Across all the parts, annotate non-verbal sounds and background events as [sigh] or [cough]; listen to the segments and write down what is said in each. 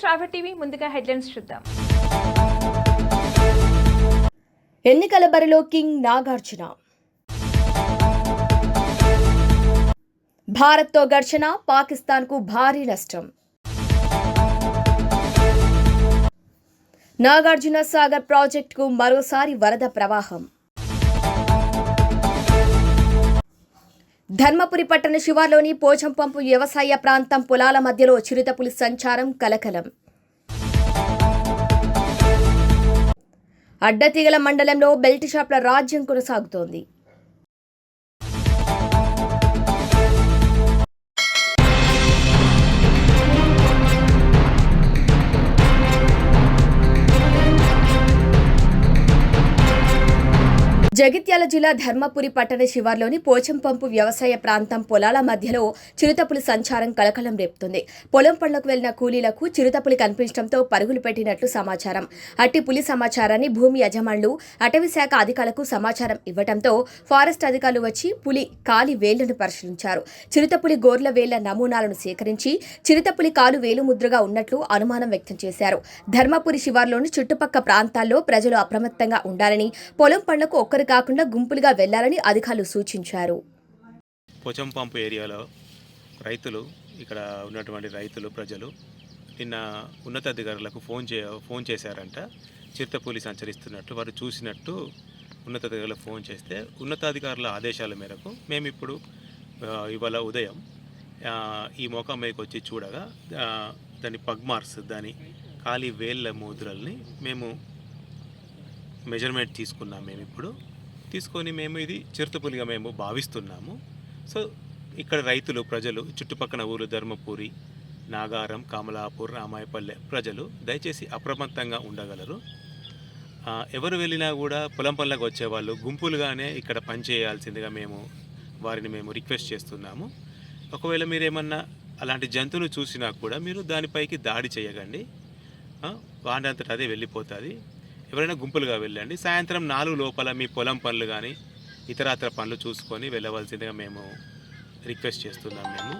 శ్రావ్య TV ముందుగా headlines చూద్దాం. ఎన్నికల బరిలో కింగ్ నాగార్జున. భారత్తో ఘర్షణ పాకిస్తాన్కు భారీ నష్టం. నాగార్జున సాగర్ ప్రాజెక్టుకు మరోసారి వరద ప్రవాహం. ధర్మపురి పట్టణ శివార్లోని పోచంపంపు వ్యవసాయ ప్రాంతం పొలాల మధ్యలో చిరుతపులి సంచారం కలకలం. అడ్డతీగల మండలంలో బెల్ట్ షాప్ల రాజ్యం కొనసాగుతోంది. జగిత్యాల జిల్లా ధర్మపురి పట్టణ శివార్లోని పోచంపంపు వ్యవసాయ ప్రాంతం పొలాల మధ్యలో చిరుతపులి సంచారం కలకలం రేపుతుంది. పొలం పనులకు వెళ్ళిన కూలీలకు చిరుతపులి కనిపించడంతో పరుగులు పెట్టినట్లు సమాచారం. అట్టి పులి సమాచారాన్ని భూమి యజమానులు అటవీ శాఖ అధికారులకు సమాచారం ఇవ్వడంతో ఫారెస్ట్ అధికారులు వచ్చి పులి కాలి వేళ్ళను పరిశీలించారు. చిరుతపులి గోర్ల వేళ్ళ నమూనాలను సేకరించి చిరుతపులి కాలు వేలు ముద్రగా ఉన్నట్లు అనుమానం వ్యక్తం చేశారు. ధర్మపురి శివార్లోని చుట్టుపక్క ప్రాంతాల్లో ప్రజలు అప్రమత్తంగా ఉండాలని పొలం పనులకు ఒక్కరు కాకుండా గుంపులుగా వెళ్ళాలని అధికారులు సూచించారు. పోచం పంపు ఏరియాలో రైతులు ఇక్కడ ఉన్నటువంటి రైతులు ప్రజలు నిన్న ఉన్నతాధికారులకు ఫోన్ చే ఫోన్ చేశారంట. చిరుతపూలి సంచరిస్తున్నట్టు వారు చూసినట్టు ఉన్నతాధికారులకు ఫోన్ చేస్తే ఉన్నతాధికారుల ఆదేశాల మేరకు మేము ఇప్పుడు ఇవాళ ఉదయం ఈ మొఖం మీదకి వచ్చి చూడగా దాని పగ్మార్స్ దాని ఖాళీ వేళ్ళ ముద్రల్ని మేము మెజర్మెంట్ తీసుకున్నాం మేము ఇప్పుడు తీసుకొని మేము ఇది చిరుతపులిగా మేము భావిస్తున్నాము. సో ఇక్కడ రైతులు ప్రజలు చుట్టుపక్కల ఊరు ధర్మపురి నాగారం కమలాపూర్ రామాయపల్లె ప్రజలు దయచేసి అప్రమత్తంగా ఉండగలరు. ఎవరు వెళ్ళినా కూడా పొలం పనులకు వచ్చేవాళ్ళు గుంపులుగానే ఇక్కడ పని చేయాల్సిందిగా మేము వారిని మేము రిక్వెస్ట్ చేస్తున్నాము. ఒకవేళ మీరు ఏమన్నా అలాంటి జంతువును చూసినా కూడా మీరు దానిపైకి దాడి చేయకండి. వాడంతటా అదే వెళ్ళిపోతుంది. ఎవరైనా గుంపులుగా వెళ్ళండి. సాయంత్రం నాలుగు లోపల మీ పొలం పనులు కానీ ఇతరత్ర పనులు చూసుకొని వెళ్ళవలసిందిగా మేము రిక్వెస్ట్ చేస్తున్నాం మేము.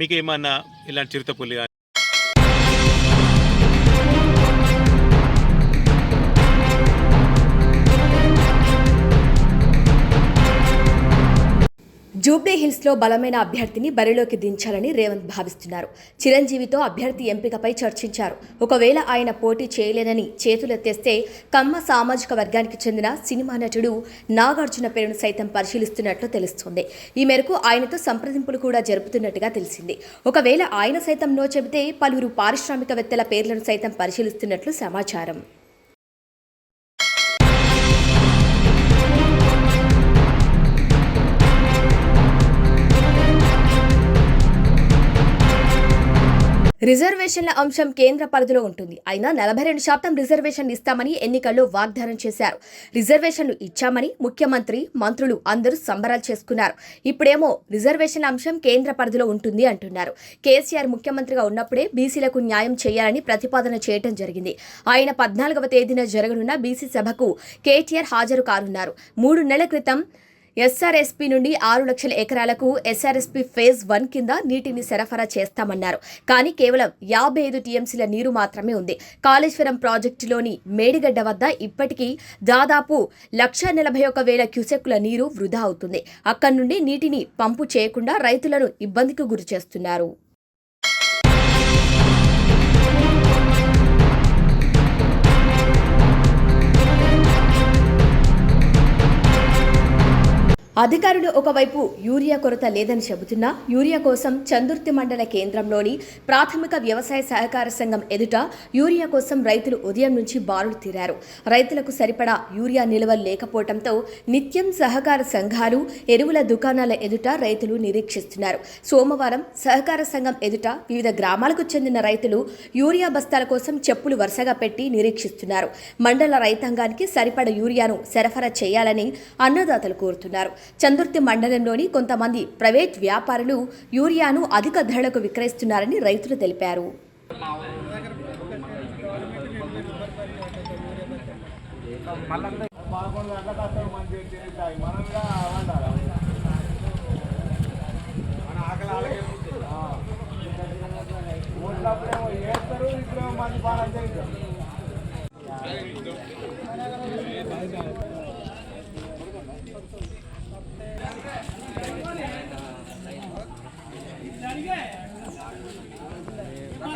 మీకు ఏమన్నా ఇలాంటి చిరుతపుల్లి కానీ జూబ్లీ బలమైన అభ్యర్థిని బరిలోకి దించాలని రేవంత్ భావిస్తున్నారు. చిరంజీవితో అభ్యర్థి ఎంపికపై చర్చించారు. ఒకవేళ ఆయన పోటీ చేయలేనని చేతులెత్తేస్తే కమ్మ సామాజిక వర్గానికి చెందిన సినిమా నటుడు నాగార్జున పేరును సైతం పరిశీలిస్తున్నట్లు తెలుస్తోంది. ఈ మేరకు ఆయనతో సంప్రదింపులు కూడా జరుపుతున్నట్టుగా తెలిసింది. ఒకవేళ ఆయన సైతం నో చెబితే పలువురు పారిశ్రామికవేత్తల పేర్లను సైతం పరిశీలిస్తున్నట్లు సమాచారం. రిజర్వేషన్ల అంశం కేంద్ర పరిధిలో ఉంటుంది. అయినా నలభై రెండు శాతం రిజర్వేషన్ ఇస్తామని ఎన్నికల్లో వాగ్దానం చేశారు. రిజర్వేషన్లు ఇచ్చామని ముఖ్యమంత్రి మంత్రులు అందరూ సంబరాలు చేసుకున్నారు. ఇప్పుడేమో రిజర్వేషన్ల అంశం కేంద్ర పరిధిలో ఉంటుంది అంటున్నారు. కేసీఆర్ ముఖ్యమంత్రిగా ఉన్నప్పుడే బీసీలకు న్యాయం చేయాలని ప్రతిపాదన చేయటం జరిగింది. ఆయన పద్నాలుగవ తేదీన జరగనున్న బీసీ సభకు కేటీఆర్ హాజరు కానున్నారు. మూడు నెలల క్రితం ఎస్ఆర్ఎస్పీ నుండి ఆరు లక్షల ఎకరాలకు ఎస్ఆర్ఎస్పీ ఫేజ్ వన్ కింద నీటిని సరఫరా చేస్తామన్నారు. కానీ కేవలం యాభై ఐదు టీఎంసీల నీరు మాత్రమే ఉంది. కాళేశ్వరం ప్రాజెక్టులోని మేడిగడ్డ వద్ద ఇప్పటికీ దాదాపు లక్ష నలభై ఒక వేల క్యూసెక్కుల నీరు వృధా అవుతుంది. అక్కడి నుండి నీటిని పంపు చేయకుండా రైతులను ఇబ్బందికి గురి చేస్తున్నారు. అధికారులు ఒకవైపు యూరియా కొరత లేదని చెబుతున్నా యూరియా కోసం చందుర్తి మండల కేంద్రంలోని ప్రాథమిక వ్యవసాయ సహకార సంఘం ఎదుట యూరియా కోసం రైతులు ఉదయం నుంచి బారులు తీరారు. రైతులకు సరిపడా యూరియా నిల్వలు లేకపోవడంతో నిత్యం సహకార సంఘాలు ఎరువుల దుకాణాల ఎదుట రైతులు నిరీక్షిస్తున్నారు. సోమవారం సహకార సంఘం ఎదుట వివిధ గ్రామాలకు చెందిన రైతులు యూరియా బస్తాల కోసం చెప్పులు వరుసగా పెట్టి నిరీక్షిస్తున్నారు. మండల రైతాంగానికి సరిపడ యూరియాను సరఫరా చేయాలని అన్నదాతలు కోరుతున్నారు. చందుర్తి మండలంలోని కొంతమంది ప్రైవేట్ వ్యాపారులు యూరియాను అధిక ధరలకు విక్రయిస్తున్నారని రైతులు తెలిపారు.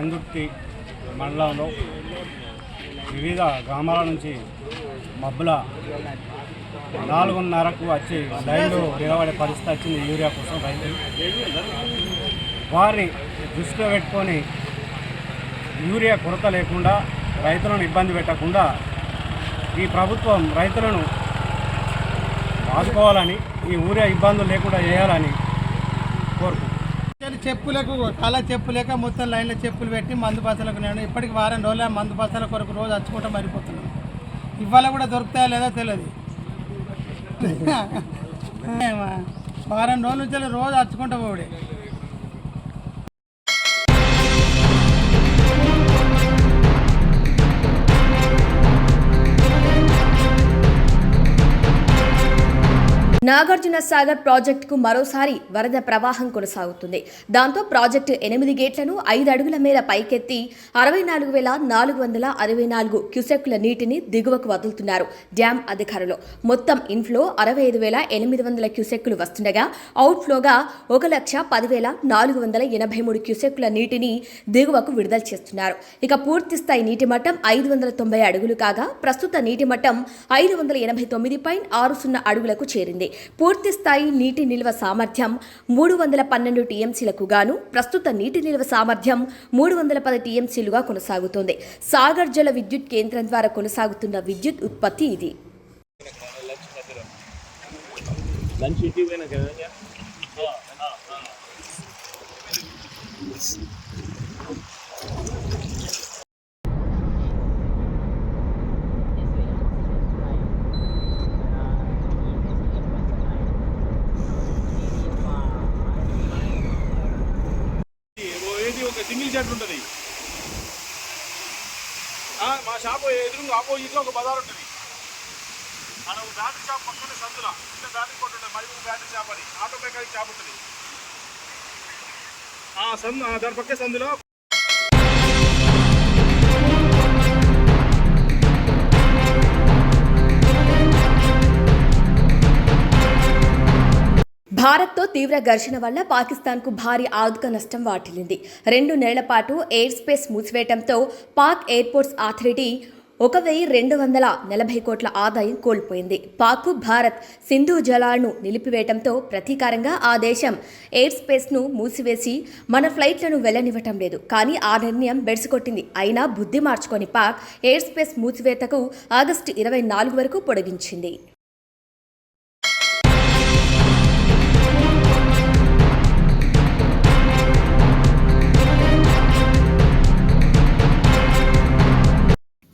చందుర్తి మండలంలో వివిధ గ్రామాల నుంచి మబ్బుల నాలుగున్నరకు వచ్చి లైన్లో నిలబడే పరిస్థితి వచ్చింది యూరియా కోసం రైతులు వారిని దృష్టిలో పెట్టుకొని యూరియా కొరత లేకుండా రైతులను ఇబ్బంది పెట్టకుండా ఈ ప్రభుత్వం రైతులను ఆదుకోవాలని ఈ యూరియా ఇబ్బందులు లేకుండా చేయాలని చెప్పులకు కళ చెప్పులేక మొత్తం లైన్లో చెప్పులు పెట్టి మందు బస్సులకు నేను ఇప్పటికి వారం రోజుల మందు బస్సుల కొరకు రోజు వచ్చుకుంటూ మరిపోతున్నాను. ఇవాళ కూడా దొరుకుతాయా లేదో తెలియదు [laughs] వారం రోజుల నుంచి రోజు వచ్చుకుంటూ పోడే నాగార్జున సాగర్ ప్రాజెక్టుకు మరోసారి వరద ప్రవాహం కొనసాగుతుంది. దాంతో ప్రాజెక్టు ఎనిమిది గేట్లను ఐదు అడుగుల మేర పైకెత్తి అరవై నాలుగు వేల నాలుగు వందల అరవై నాలుగు క్యూసెక్కుల నీటిని దిగువకు వదులుతున్నారు డ్యామ్ అధికారులు. మొత్తం ఇన్ఫ్లో అరవై ఐదు వేల ఎనిమిది వందల క్యూసెక్కులు వస్తుండగా అవుట్ఫ్లోగా ఒక లక్ష పదివేల నాలుగు వందల ఎనభై మూడు క్యూసెక్కుల నీటిని దిగువకు విడుదల చేస్తున్నారు. ఇక పూర్తి స్థాయి నీటి మట్టం ఐదు వందల తొంభై అడుగులు కాగా ప్రస్తుత నీటి మట్టం ఐదు వందల ఎనభై తొమ్మిది పాయింట్ ఆరు సున్నా అడుగులకు చేరింది. పూర్తి స్థాయి నీటి నిల్వ సామర్థ్యం మూడు వందల పన్నెండు టీఎంసీలకు గాను ప్రస్తుత నీటి నిల్వ సామర్థ్యం మూడు వందల పది టీఎంసీలుగా కొనసాగుతోంది. సాగర్ జల విద్యుత్ కేంద్రం ద్వారా కొనసాగుతున్న విద్యుత్ ఉత్పత్తి ఇది ఒక సింగిల్ షర్ట్ ఉంటుంది ఆ, మా షాప్ ఇంట్లో ఒక బజార్ ఉంటుంది. మనం బ్యాటరీ షాప్ పక్కనే సందుల. చిన్న బ్యాటరీ కొట్టు ఉంటుంది. మరి బ్యాటరీ షాప్ అని ఆటో మెకానిక్ షాప్ ఉంటుంది. ఆ సందు దాని పక్కే సందులో భారత్తో తీవ్ర ఘర్షణ వల్ల పాకిస్తాన్కు భారీ ఆర్థిక నష్టం వాటిల్లింది. రెండు నెలల పాటు ఎయిర్ స్పేస్ మూసివేయడంతో పాక్ ఎయిర్పోర్ట్స్ అథారిటీ ఒక వెయ్యి రెండు వందల నలభై కోట్ల ఆదాయం కోల్పోయింది. పాక్ భారత్ సింధు జలాలను నిలిపివేయడంతో ప్రతీకారంగా ఆ దేశం ఎయిర్ స్పేస్ను మూసివేసి మన ఫ్లైట్లను వెళ్ళనివ్వటం లేదు. కానీ ఆ నిర్ణయం బెడిసికొట్టింది. అయినా బుద్ధి మార్చుకొని పాక్ ఎయిర్ స్పేస్ మూసివేతకు ఆగస్టు ఇరవై నాలుగు వరకు పొడిగించింది.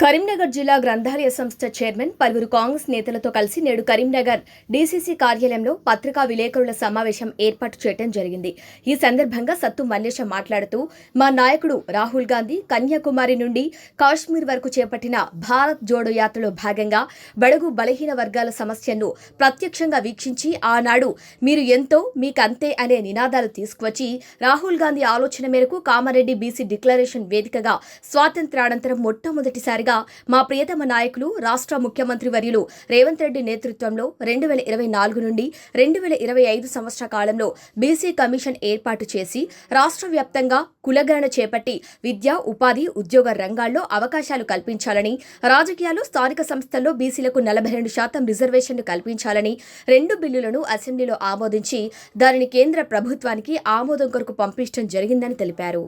కరీంనగర్ జిల్లా గ్రంథాలయ సంస్థ చైర్మన్ పలువురు కాంగ్రెస్ నేతలతో కలిసి నేడు కరీంనగర్ డీసీసీ కార్యాలయంలో పత్రికా విలేకరుల సమావేశం ఏర్పాటు చేయడం జరిగింది. ఈ సందర్భంగా సత్తు మల్లేశ మాట్లాడుతూ మా నాయకుడు రాహుల్ గాంధీ కన్యాకుమారి నుండి కాశ్మీర్ వరకు చేపట్టిన భారత్ జోడో యాత్రలో భాగంగా బడుగు బలహీన వర్గాల సమస్యను ప్రత్యక్షంగా వీక్షించి ఆనాడు మీరు ఎంతో మీకంతే అనే నినాదాలు తీసుకువచ్చి రాహుల్ గాంధీ ఆలోచన మేరకు కామారెడ్డి బీసీ డిక్లరేషన్ వేదికగా స్వాతంత్రానంతరం మొట్టమొదటిసారిగా మా ప్రియతమ నాయకులు రాష్ట్ర ముఖ్యమంత్రి వర్యులు రేవంత్ రెడ్డి నేతృత్వంలో రెండు వేల ఇరవై నాలుగు నుండి రెండు వేల ఇరవై ఐదు సంవత్సర కాలంలో బీసీ కమిషన్ ఏర్పాటు చేసి రాష్ట్ర వ్యాప్తంగా కులగణన చేపట్టి విద్య ఉపాధి ఉద్యోగ రంగాల్లో అవకాశాలు కల్పించాలని రాజకీయాలు స్థానిక సంస్థల్లో బీసీలకు నలభై రెండు శాతం రిజర్వేషన్లు కల్పించాలని రెండు బిల్లులను అసెంబ్లీలో ఆమోదించి దానిని కేంద్ర ప్రభుత్వానికి ఆమోదం కొరకు పంపించడం జరిగిందని తెలిపారు.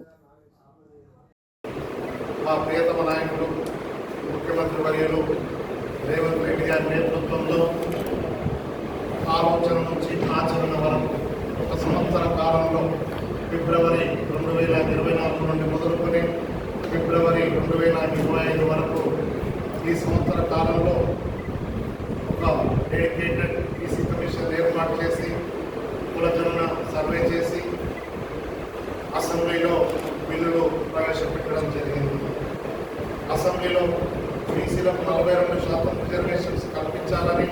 మా ప్రియతమ నాయకులు ముఖ్యమంత్రి వర్యులు రేవంత్ రెడ్డి గారి నేతృత్వంలో ఆలోచన నుంచి ఆచరణ వరకు ఒక సంవత్సర కాలంలో ఫిబ్రవరి రెండు వేల ఇరవై నాలుగు నుండి మొదలుకొని ఫిబ్రవరి రెండు వేల ఇరవై ఐదు వరకు ఈ సంవత్సర కాలంలో ఒక డెడికేటెడ్ ఈసీ కమిషన్ ఏర్పాటు చేసి కులజన సర్వే చేసి అసెంబ్లీలో బిల్లులు ప్రవేశపెట్టడం జరిగింది అసెంబ్లీలో బీసీలకు నలభై రెండు శాతం రిజర్వేషన్స్ కల్పించాలని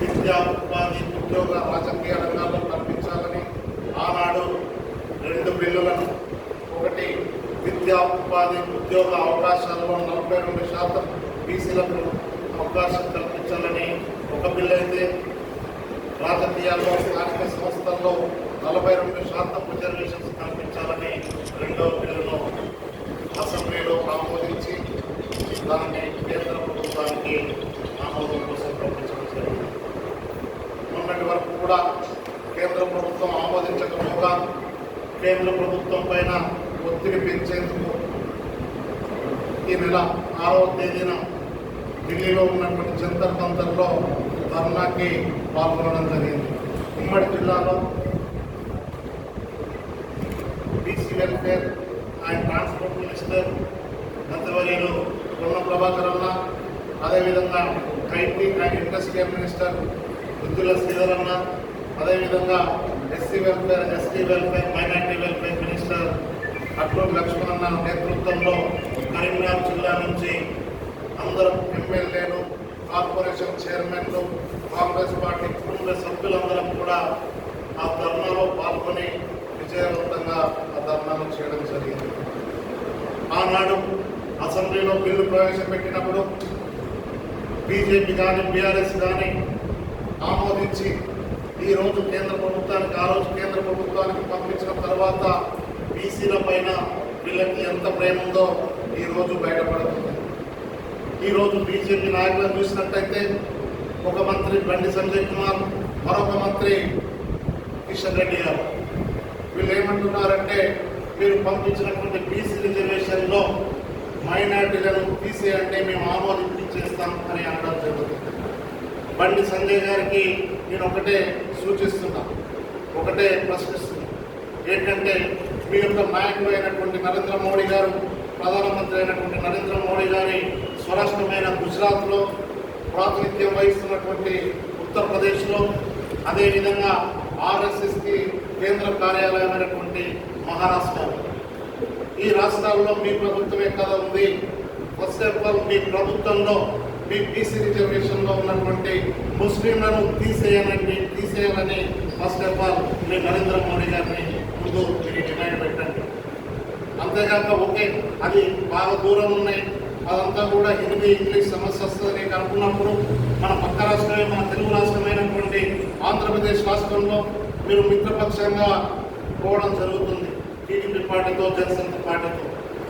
విద్యా ఉపాధి ఉద్యోగ రాజకీయ రంగాల్లో కల్పించాలని ఆనాడు రెండు బిల్లులను ఒకటి విద్యా ఉపాధి ఉద్యోగ అవకాశాల్లో నలభై రెండు శాతం బీసీలకు అవకాశం కల్పించాలని ఒక బిల్లు అయితే రాజకీయాల్లో స్థానిక సంస్థల్లో నలభై రెండు శాతం రిజర్వేషన్స్ కల్పించాలని రెండో బిల్లును అసెంబ్లీలో ఆమోదించి దాన్ని కేంద్ర ప్రభుత్వానికి ఆమోదం కోసం పంపించడం జరిగింది. మొన్నటి వరకు కూడా కేంద్ర ప్రభుత్వం ఆమోదించకపోగా కేంద్ర ప్రభుత్వం పైన ఒత్తిడి పెంచేందుకు ఈ నెల ఆరవ తేదీన ఢిల్లీలో ఉన్నటువంటి జంతర్ మంతర్లో ధర్నాకి పాల్గొనడం జరిగింది ఉమ్మడి జిల్లాలో BC welfare and transport minister మంత్రివర్యులు పొన్న ప్రభాకర్ అన్న అదేవిధంగా ఐటీ అండ్ ఇండస్ట్రియల్ మినిస్టర్ వృద్ధుల శ్రీధర్ అన్న అదేవిధంగా SC welfare ST welfare minority welfare minister Atluru Laxman అన్న నేతృత్వంలో కరీంనగర్ జిల్లా నుంచి అందరం ఎమ్మెల్యేలు కార్పొరేషన్ చైర్మన్లు కాంగ్రెస్ పార్టీ కుటుంబ సభ్యులందరం కూడా ఆ ధర్నాలో పాల్గొని విజయవంతంగా ఆ ధర్నాను చేయడం జరిగింది. ఆనాడు అసెంబ్లీలో బిల్లు ప్రవేశపెట్టినప్పుడు బీజేపీ కానీ బీఆర్ఎస్ కానీ ఆమోదించి ఈ రోజు కేంద్ర ప్రభుత్వానికి ఆ రోజు కేంద్ర ప్రభుత్వానికి పంపించిన తర్వాత బీసీల పైన వీళ్ళకి ఎంత ప్రేమ ఉందో ఈ రోజు బయటపడుతుంది. ఈరోజు బీజేపీ నాయకులను చూసినట్టయితే ఒక మంత్రి బండి సంజయ్ కుమార్ మరొక మంత్రి కిషన్ రెడ్డి గారు. వీళ్ళు ఏమంటున్నారంటే మీరు పంపించినటువంటి బీసీ రిజర్వేషన్లో మైనార్టీలను తీసేయంటే మేము ఆమోదించేస్తాం అని అనడం జరుగుతుంది. బండి సంజయ్ గారికి నేను ఒకటే సూచిస్తున్నా ఒకటే ప్రశ్నిస్తున్నా. ఏంటంటే మీ యొక్క నాయకుడు అయినటువంటి నరేంద్ర మోడీ గారు ప్రధానమంత్రి అయినటువంటి నరేంద్ర మోడీ గారి స్వరాష్ట్రమైన గుజరాత్లో ప్రాతినిధ్యం వహిస్తున్నటువంటి ఉత్తరప్రదేశ్లో అదేవిధంగా ఆర్ఎస్ఎస్కి కేంద్ర కార్యాలయమైనటువంటి మహారాష్ట్ర. ఈ రాష్ట్రాల్లో మీ ప్రభుత్వమే కదా ఉంది. ఫస్ట్ ఆఫ్ ఆల్ మీ ప్రభుత్వంలో మీ బీసీ రిజర్వేషన్లో ఉన్నటువంటి ముస్లింలను తీసేయాలని తీసేయాలని ఫస్ట్ ఆఫ్ ఆల్ మీ నరేంద్ర మోడీ గారిని ముందు మీరు డిమాండ్ పెట్టండి. అంతేకాక ఓకే అది బాగా దూరం ఉన్నాయి. అదంతా కూడా హిందీ ఇంగ్లీష్ సమస్య వస్తుంది అనుకున్నప్పుడు మన పక్క రాష్ట్రమే మన తెలుగు రాష్ట్రమైనటువంటి ఆంధ్రప్రదేశ్ రాష్ట్రంలో మీరు మిత్రపక్షంగా పోవడం జరుగుతుంది. టీడీపీ పార్టీతో జనసంఘ పార్టీతో.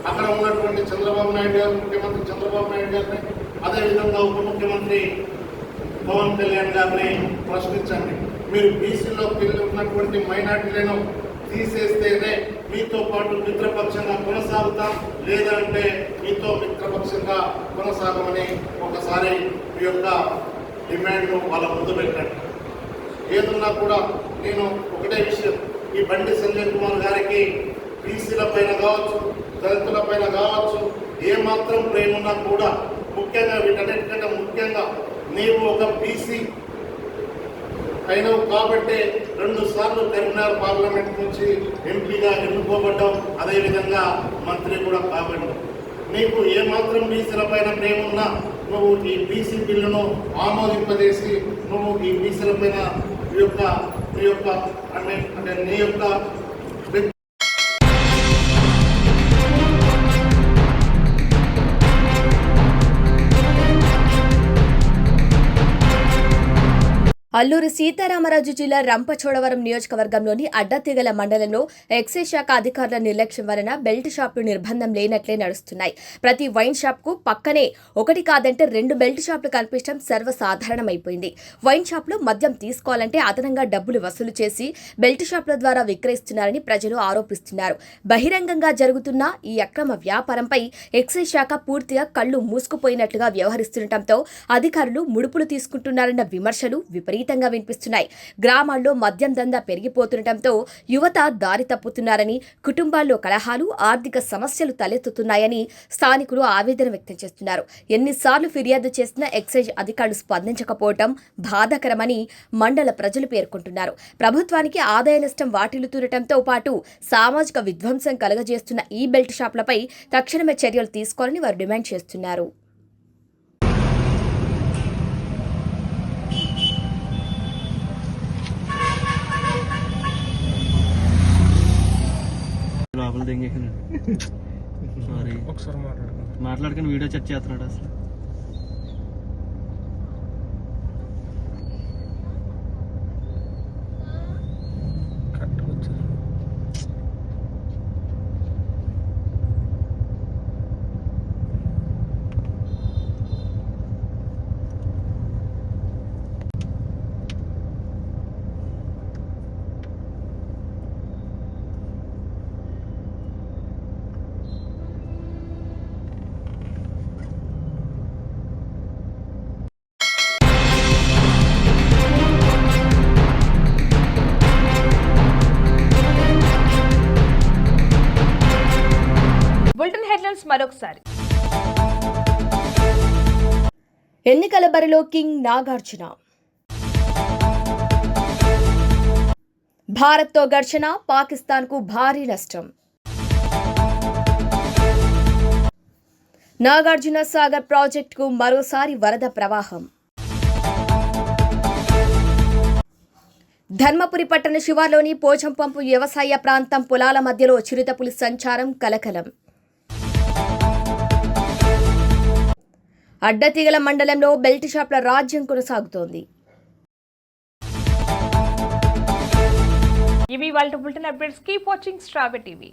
అక్కడ ఉన్నటువంటి చంద్రబాబు నాయుడు గారు ముఖ్యమంత్రి చంద్రబాబు నాయుడు గారిని అదేవిధంగా ఉప ముఖ్యమంత్రి పవన్ కళ్యాణ్ గారిని ప్రశ్నించండి. మీరు బీసీలో పిల్లలు ఉన్నటువంటి మైనార్టీలను తీసేస్తేనే మీతో పాటు మిత్రపక్షంగా కొనసాగుతాం. లేదంటే మీతో మిత్రపక్షంగా కొనసాగమని ఒకసారి మీ యొక్క డిమాండ్ను వాళ్ళ ముందు పెట్టండి. ఏదున్నా కూడా నేను ఒకటే విషయం. ఈ బండి సంజయ్ కుమార్ గారికి బీసీల పైన కావచ్చు దళితుల పైన కావచ్చు ఏమాత్రం ప్రేమ ఉన్నా కూడా ముఖ్యంగా వీటన్నిటికంటే ముఖ్యంగా నీవు ఒక బీసీ అయినవు కాబట్టి రెండు సార్లు కరీంనగర్ పార్లమెంట్ నుంచి ఎంపీగా ఎన్నుకోబడ్డావు అదేవిధంగా మంత్రి కూడా కాబడ్డావు నీకు ఏమాత్రం బీసీల పైన ప్రేమ ఉన్నా నువ్వు ఈ బీసీ బిల్లును ఆమోదింపజేసి నువ్వు ఈ బీసీల పైన నీ యొక్క నీ యొక్క అంటే అంటే నీ యొక్క అల్లూరు సీతారామరాజు జిల్లా రంపచోడవరం నియోజకవర్గంలోని అడ్డతీగల మండలంలో ఎక్సైజ్ శాఖ అధికారుల నిర్లక్ష్యం వలన బెల్ట్ షాపులు నిర్బంధం లేనట్లే నడుస్తున్నాయి. ప్రతి వైన్ షాప్కు పక్కనే ఒకటి కాదంటే రెండు బెల్ట్ షాపులు కనిపించడం సర్వసాధారణమైపోయింది. వైన్ షాప్లో మద్యం తీసుకోవాలంటే అదనంగా డబ్బులు వసూలు చేసి బెల్ట్ షాపుల ద్వారా విక్రయిస్తున్నారని ప్రజలు ఆరోపిస్తున్నారు. బహిరంగంగా జరుగుతున్న ఈ అక్రమ వ్యాపారంపై ఎక్సైజ్ శాఖ పూర్తిగా కళ్ళు మూసుకుపోయినట్లుగా వ్యవహరిస్తుండటంతో అధికారులు ముడుపులు తీసుకుంటున్నారన్న విమర్శలు విపరీత. విపరీతంగా వినిపిస్తున్నాయి. గ్రామాల్లో మద్యం దందా పెరిగిపోతుండటంతో యువత దారి తప్పుతున్నారని కుటుంబాల్లో కలహాలు ఆర్థిక సమస్యలు తలెత్తుతున్నాయని స్థానికులు ఆవేదన వ్యక్తం చేస్తున్నారు. ఎన్నిసార్లు ఫిర్యాదు చేసినా ఎక్సైజ్ అధికారులు స్పందించకపోవటం బాధాకరమని మండల ప్రజలు పేర్కొంటున్నారు. ప్రభుత్వానికి ఆదాయ నష్టం వాటిల్లుతుండటంతో పాటు సామాజిక విధ్వంసం కలగజేస్తున్న ఈ బెల్ట్ షాపులపై తక్షణమే చర్యలు తీసుకోవాలని వారు డిమాండ్ చేస్తున్నారు. లోపల దింగేసినాడు సారీ ఒకసారి మాట్లాడుకుందాం. మాట్లాడుకుని వీడియో చెక్ చేస్తున్నాడు అసలు. మరొకసారి. ఎన్నికల బరిలో కింగ్ నాగార్జున. భారత్తో ఘర్షణ పాకిస్తాన్కు భారీ నష్టం. నాగార్జున సాగర్ ప్రాజెక్టుకు మరోసారి వరద ప్రవాహం. ధర్మపురి పట్టణ శివార్లోని పోచంపంపు వ్యవసాయ ప్రాంతం పొలాల మధ్యలో చిరుతపులి సంచారం కలకలం. అడ్డతీగల మండలంలో బెల్ట్ షాప్ల రాజ్యం కొనసాగుతోంది. ఇవి వాళ్ళ బులెటిన్ అప్డేట్స్. కీప్ వాచింగ్ స్ట్రాబె టీవీ.